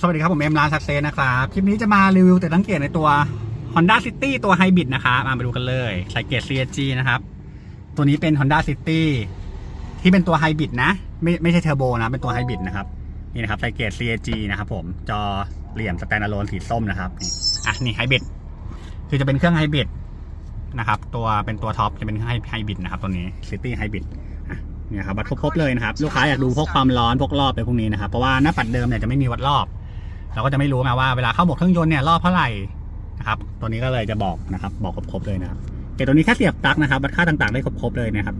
สวัสดีครับ ผมเอ็มร้านซักเซนนะครับ คลิปนี้จะมารีวิวแต่ตั้งเกียรในตัว Honda City ตัวไฮบริดนะครับมามาดูกันเลยใส่เกียร์ CSG นะครับ ตัวนี้เป็น Honda City ที่เป็นตัวไฮบริดนะ ไม่ไม่ใช่เทอร์โบนะ เป็นตัวไฮบริดนะครับ นี่นะครับใส่เกียร์ CSG นะครับผม จอเหลี่ยมสแตนด์อะโลนสีส้มนะครับนี่อะ นี่ไฮบริดคือจะเป็นเครื่องไฮบริดนะครับ ตัวเป็นตัวท็อปจะเป็นไฮไฮบริดนะครับตัวนี้ City Hybrid เนี่ยครับวัดครบเลยนะครับ ลูกค้าอยากดูพวกความร้อนพวกรอบอะไรพวกนี้นะครับ เพราะว่าหน้าปัดเดิมเนี่ยจะไม่มีวัดรอบ เราก็จะไม่รู้นะว่าเวลาเข้าหมดเครื่องยนต์เนี่ยรอบเท่าไหร่นะครับ ตัวนี้ก็เลยจะบอกนะครับ บอกครบๆเลยนะครับเกตตัวนี้แค่เสียบปลั๊กนะครับวัดค่าต่างๆได้ครบๆเลยนะครับ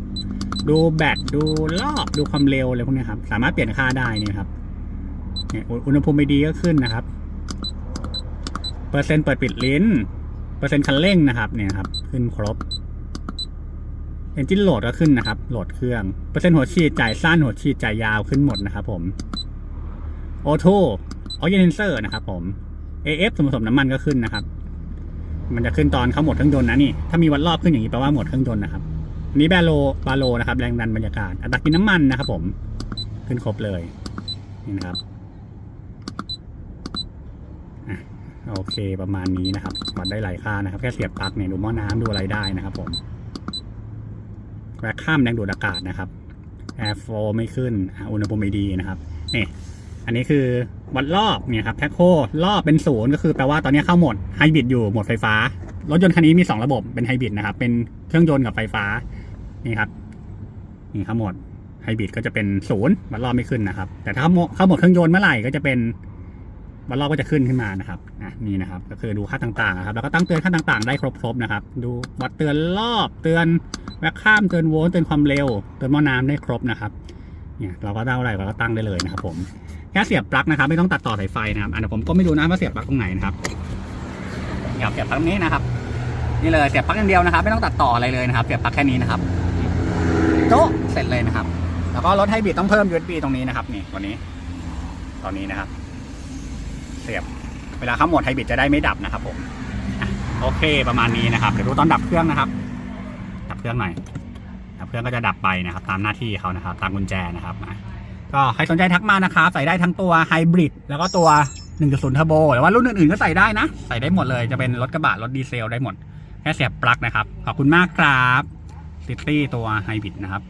ดูแบตดูรอบดูความเร็วอะไรพวกนี้ครับ สามารถเปลี่ยนค่าได้นี่ครับเนี่ยอุณหภูมิไม่ดีก็ขึ้นนะครับ เปอร์เซ็นต์เปิดปิดลิ้น เปอร์เซ็นต์คันเร่งนะครับ เนี่ยครับ ขึ้นครบเอนจินโหลดก็ขึ้นนะครับ โหลดเครื่อง เปอร์เซ็นต์หัวฉีดจ่ายสั้นหัวฉีดจ่ายยาวขึ้นหมดนะครับผม โอโต้ออเจนเซอร์นะครับผม AF สมผสมน้ำมันก็ขึ้นนะครับ มันจะขึ้นตอนเขาหมดเครื่องยนต์นะนี่ ถ้ามีวัดรอบขึ้นอย่างนี้แปลว่าหมดเครื่องยนต์นะครับนี้แบโลบาโลนะครับ แรงดันบรรยากาศ อัตรากินน้ำมันนะครับผม ขึ้นครบเลย นี่นะครับอะโอเคประมาณนี้นะครับวัดได้หลายค่านะครับ แค่เสียบปลั๊กเนี่ยดูหม้อน้ำดูอะไรได้นะครับผมแวคข้ามแรงดูดอากาศนะครับแอร์โฟไม่ขึ้นอุณหภูมิไม่ดีนะครับนี่อันนี้คือ วัดรอบเนี่ยครับแท็กโครอบเป็นศูนย์ก็คือแปลว่าตอนนี้เข้าโหมดไฮบริดอยู่โหมดไฟฟ้า รถยนต์คันนี้มี 2 ระบบเป็นไฮบริดนะครับเป็นเครื่องยนต์กับไฟฟ้านี่ครับนี่เข้าโหมดไฮบริดก็จะเป็นศูนย์วัดรอบไม่ขึ้นนะครับ แต่ถ้าเข้าโหมดเครื่องยนต์เมื่อไหร่ก็จะเป็นวัดรอบก็จะขึ้นขึ้นมานะครับอะนี่นะครับ ก็คือดูค่าต่างๆครับแล้วก็ตั้งเตือนค่าต่างๆ ได้ครบๆนะครับ ดูวัดเตือนรอบเตือนแวคข้ามเตือนโวลต์เตือนความเร็ว เตือนหม้อน้ำได้ครบนะครับ เนี่ยเราก็ได้อะไรเราก็ตั้งได้เลยนะครับ ผมแค่เสียบปลั๊กนะครับ ไม่ต้องตัดต่อสายไฟนะครับอันนี้ผมก็ไม่รู้นะว่าเสียบปลั๊กตรงไหนนะครับเดี๋ยวเสียบปลั๊กนี้นะครับ นี่เลยเสียบปลั๊กอย่างเดียวนะครับ ไม่ต้องตัดต่ออะไรเลยนะครับเสียบปลั๊กแค่นี้นะครับโจ๊ะเสร็จเลยนะครับ แล้วก็รถไฮบริดต้องเพิ่ม USB ตรงนี้นะครับนี่ตัวนี้ตอนนี้นะครับ เสียบเวลาเข้าโหมดไฮบริดจะได้ไม่ดับนะครับ ผมโอเคประมาณนี้นะครับเดี๋ยวดูตอนดับเครื่องนะครับ ดับเครื่องหน่อย เครื่องก็จะดับไปนะครับตามหน้าที่เขานะครับ ตามกุญแจนะครับอะก็ใครสนใจทักมานะครับ ใส่ได้ทั้งตัวไฮบริดแล้วก็ตัว 1.0เทอร์โบหรือว่ารุ่นอื่นๆก็ใส่ได้นะ ใส่ได้หมดเลยจะเป็นรถกระบะรถดีเซลได้หมด แค่เสียบปลั๊กนะครับ ขอบคุณมากครับซิตี้ตัวไฮบริดนะครับ